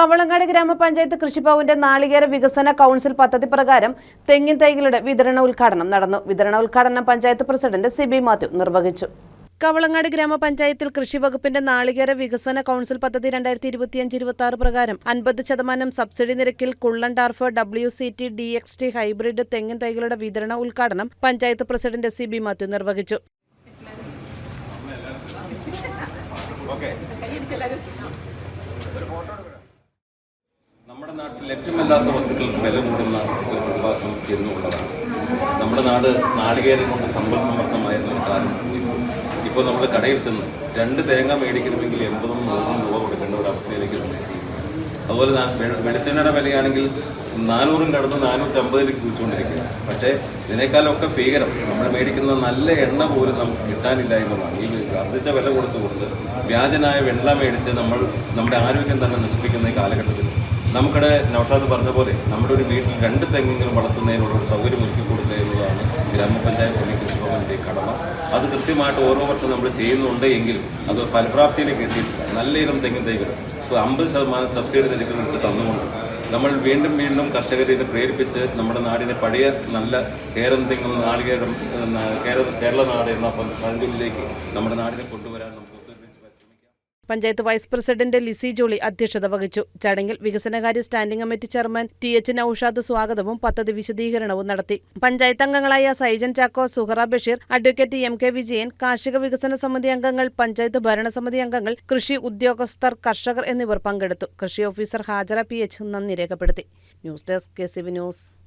കവളങ്ങാട് ഗ്രാമപഞ്ചായത്ത് കൃഷിഭവന്റെ നാളികേര വികസന കൗൺസിൽ പദ്ധതി പ്രകാരം തെങ്ങിൻ തൈകളുടെ വിതരണ ഉദ്ഘാടനം നടന്നു. വിതരണ ഉദ്ഘാടനം panchayat president C B Mathew നിർവഹിച്ചു. കവളങ്ങാട് ഗ്രാമപഞ്ചായത്തിൽ കൃഷി വകുപ്പിന്റെ നാളികേര വികസന കൗൺസിൽ പദ്ധതി രണ്ടായിരത്തി ഇരുപത്തിയഞ്ച് ഇരുപത്തി ആറ് പ്രകാരം അൻപത് ശതമാനം സബ്സിഡി നിരക്കിൽ കുള്ളൻ ടാർഫ് W C T D X T hybrid തെങ്ങിൻ തൈകളുടെ വിതരണ ഉദ്ഘാടനം panchayat president C B Mathew നിർവഹിച്ചു. നമ്മുടെ നാട്ടിൽ ലഭ്യമല്ലാത്ത വസ്തുക്കൾക്ക് വില കൂടുന്ന ഒരു പ്രതിഭാസം എന്നുള്ളതാണ്. നമ്മുടെ നാട് നാളികേരം കൊണ്ട് സമ്പൽ സമർത്ഥമായിരുന്ന കാലം ഇപ്പോൾ നമ്മൾ കടയിൽ ചെന്ന് രണ്ട് തേങ്ങ മേടിക്കണമെങ്കിൽ എൺപതും നൂറും രൂപ കൊടുക്കേണ്ട ഒരു അവസ്ഥയിലേക്ക് നമ്മൾ അതുപോലെ വെളിച്ചെണ്ണയുടെ വിലയാണെങ്കിൽ നാനൂറും കടന്ന് നാനൂറ്റമ്പതിലേക്ക് കുതിച്ചുകൊണ്ടിരിക്കുക പക്ഷേ ഇതിനേക്കാളൊക്കെ ഭീകരം നമ്മൾ മേടിക്കുന്ന നല്ല എണ്ണ പോലും നമുക്ക് കിട്ടാനില്ല എന്നുള്ളതാണ് ഈ വർദ്ധിച്ച വില കൊടുത്തുകൊണ്ട് വ്യാജനായ വെണ്ണ മേടിച്ച് നമ്മൾ നമ്മുടെ ആരോഗ്യം തന്നെ നശിപ്പിക്കുന്ന ഈ കാലഘട്ടത്തിൽ നമുക്കിടെ നൌഷാദ് പറഞ്ഞ പോലെ നമ്മുടെ ഒരു വീട്ടിൽ രണ്ട് തെങ്ങെങ്കിലും വളർത്തുന്നതിനുള്ള ഒരു സൗകര്യം ഒരുക്കി കൊടുക്കുക എന്നതാണ് ഗ്രാമപഞ്ചായത്ത് അല്ലെങ്കിൽ കൃഷിഭവന്റെ കടമ. അത് കൃത്യമായിട്ട് ഓരോ വർഷം നമ്മൾ ചെയ്യുന്നുണ്ട് എങ്കിലും അത് ഫലപ്രാപ്തിയിലേക്ക് എത്തിയിട്ടില്ല. നല്ല ഇനം തെങ്ങിൻ തൈകൾ. ഇപ്പോൾ അമ്പത് ശതമാനം സബ്സിഡി നിരക്കിൽ നമുക്ക് തന്നുകൊണ്ട് നമ്മൾ വീണ്ടും വീണ്ടും കർഷകരെ ഇത് പ്രേരിപ്പിച്ച് നമ്മുടെ നാടിനെ പഴയ നല്ല കേരം തെങ്ങും നാളികേരം കേരള നാട് എന്ന പഴഞ്ചൊല്ലിലേക്ക് നമ്മുടെ നാടിനെ കൊണ്ടുവരാൻ നമുക്ക് panchayat vice president Lissy Jolly അധ്യക്ഷത വഹിച്ചു. ചടങ്ങിൽ വികസനകാര്യ standing committee chairman T H Naushad സ്വാഗതവും പദ്ധതി വിശദീകരണവും നടത്തി. പഞ്ചായത്ത് അംഗങ്ങളായ Saijan Chacko Suhara Basheer advocate M K Vijayan കാർഷിക വികസന സമിതി അംഗങ്ങൾ പഞ്ചായത്ത് ഭരണസമിതി അംഗങ്ങൾ കൃഷി ഉദ്യോഗസ്ഥർ കർഷകർ എന്നിവർ പങ്കെടുത്തു. കൃഷി ഓഫീസർ ഹാജറ പി എച്ച് നന്ദി രേഖപ്പെടുത്തി. News desk K C news.